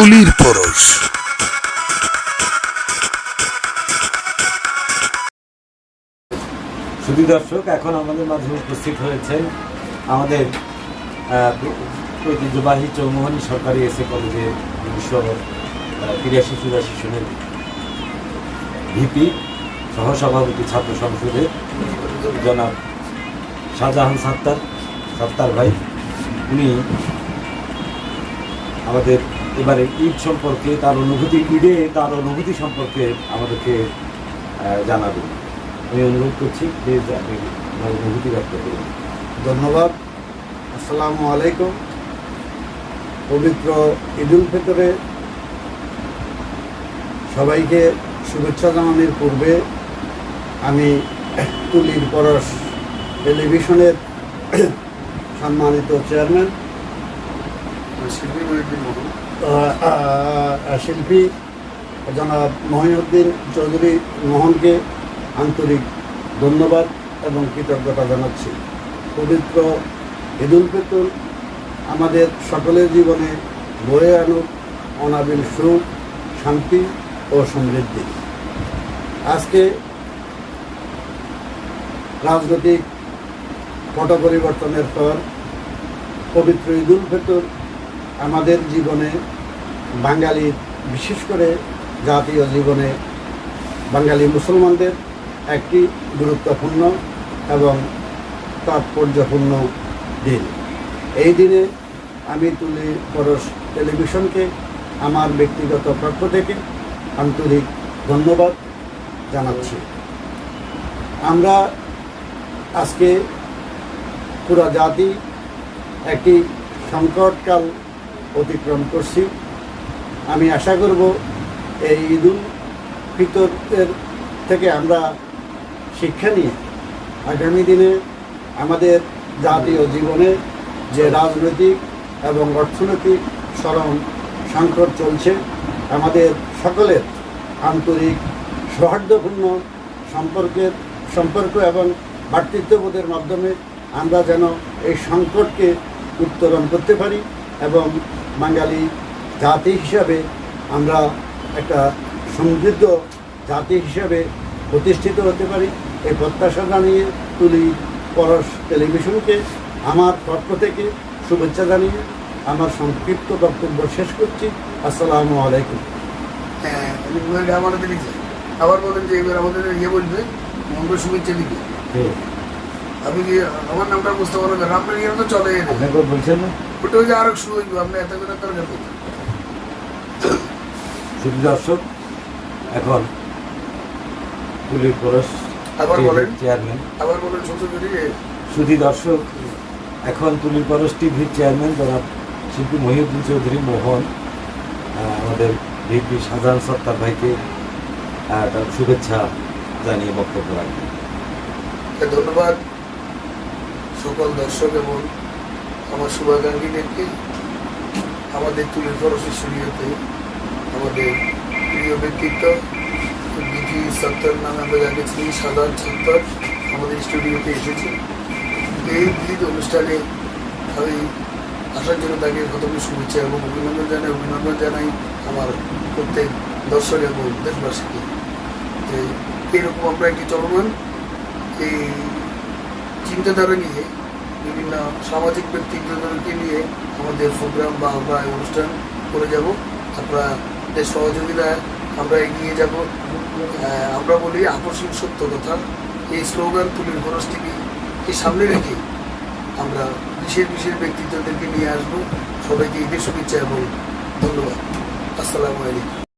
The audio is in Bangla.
তুলির পরশ। শুধু দর্শক, এখন আমাদের মাঝে উপস্থিত হয়েছেন আমাদের ঐতিহ্যবাহী চৌমোহনী সরকারি এসএ কলেজে উনিশশো তিরাশি চুরাশি সনের ভিপি, সহসভাপতি ছাত্র সংসদের জনাব শাহজাহান সাত্তার সাত্তার ভাই। উনি আমাদের এবারে ঈদ সম্পর্কে তার অনুভূতি ঈদে তার অনুভূতি সম্পর্কে আমাদেরকে জানাবেন। আমি অনুরোধ করছি প্লিজ আপনি আপনার অনুভূতি ব্যক্ত করুন। ধন্যবাদ। আসসালামু আলাইকুম। পবিত্র ঈদুল ফিতরে সবাইকে শুভেচ্ছা জানানোর পূর্বে আমি তুলির পরশ টেলিভিশনের সম্মানিত চেয়ারম্যান। শিল্পী মহিউদ্দিন মোহন শিল্পী জনাব মহিউদ্দিন চৌধুরী মোহনকে আন্তরিক ধন্যবাদ এবং কৃতজ্ঞতা জানাচ্ছি। পবিত্র ঈদুল ফিতর আমাদের সকলের জীবনে বয়ে আনুক, অনাবিল সুখ, শান্তি ও সমৃদ্ধি। আজকে রাজনৈতিক পট পরিবর্তনের পর পবিত্র ঈদুল ফিতর আমাদের জীবনে বাঙালি, বিশেষ করে জাতীয় জীবনে বাঙালি মুসলমানদের একটি গুরুত্বপূর্ণ এবং তাৎপর্যপূর্ণ দিন। এই দিনে আমি তুলি পরশ টেলিভিশনকে আমার ব্যক্তিগত পক্ষ থেকে আন্তরিক ধন্যবাদ জানাচ্ছি। আমরা আজকে পুরা জাতি একটি সংকটকাল অতিক্রম করছি। আমি আশা করব এই ঈদুল ফিতরের থেকে আমরা শিক্ষা নিয়ে আগামী দিনে আমাদের জাতীয় জীবনে যে রাজনৈতিক এবং অর্থনৈতিক চরম সংকট চলছে, আমাদের সকলের আন্তরিক সৌহার্দ্যপূর্ণ সম্পর্কের সম্পর্ক এবং ভাতৃত্ববোধের মাধ্যমে আমরা যেন এই সংকটকে উত্তরণ করতে পারি এবং বাঙালি জাতি হিসাবে আমরা একটা সমৃদ্ধ জাতি হিসাবে প্রতিষ্ঠিত হতে পারি। এই প্রত্যাশা জানিয়ে তুলি পরশ টেলিভিশনকে। আমার পক্ষ থেকে শুভেচ্ছা জানিয়ে আমার সংক্ষিপ্ত বক্তব্য শেষ করছি। আসসালামু আলাইকুম। হ্যাঁ আবার বলেন যে এবার আমাদের ইয়ে বলবে মঙ্গল শুভেচ্ছা লিখবে আপনি কি আমার নামটা বুঝতে পারবেন না আপনার ইয়ে তো চলে এনে আপনাকে বলছেন না? ওটা ওই যে আরও শুরু হইব আপনি এত করে দরকার নেই শুধু দর্শক এখন তুলির পরশ আবার বলেন। চেয়ারম্যান। আবার বলেন ছোট যদি শুধু দর্শক এখন তুলির পরশ টিভির চেয়ারম্যান জনাব শিল্পী মহিউদ্দিন চৌধুরী মোহন আমাদের ভিপি শাহজাহান সত্তার ভাইকে তার শুভেচ্ছা জানিয়ে বক্তব্য রাখবেন। ধন্যবাদ। সকল দর্শক এবং আমার শুভাকাঙ্ক্ষীদেরকে আমাদের তুলির পরশের স্টুডিওতে আমাদের প্রিয় ব্যক্তিত্ব বিধি সত্তর নামে আমরা যাকে চিনি, সাধারণ সত্তর আমাদের স্টুডিওতে এসেছে। এই ঈদ অনুষ্ঠানে আমি আসার জন্য তাকে প্রথমে শুভেচ্ছা এবং অভিনন্দন জানাই অভিনন্দন জানাই আমার প্রত্যেক দর্শক এবং দেশবাসীকে। যে এরকম আমরা একটি চলমান, এই চিন্তাধারা নিয়ে, বিভিন্ন সামাজিক ব্যক্তিত্বদেরকে নিয়ে আমাদের প্রোগ্রাম বা আমরা অনুষ্ঠান করে যাব। আপনাদের সহযোগিতায় আমরা এগিয়ে যাব। আমরা বলি আকর্ষণ সত্য কথা। এই স্লোগান তুলির খরচ টিভিকে সামনে রেখে আমরা বিশেষ বিশেষ ব্যক্তিত্বদেরকে নিয়ে আসব। সবাইকে ঈদের শুভেচ্ছা এবং ধন্যবাদ। আসসালামু আলাইকুম।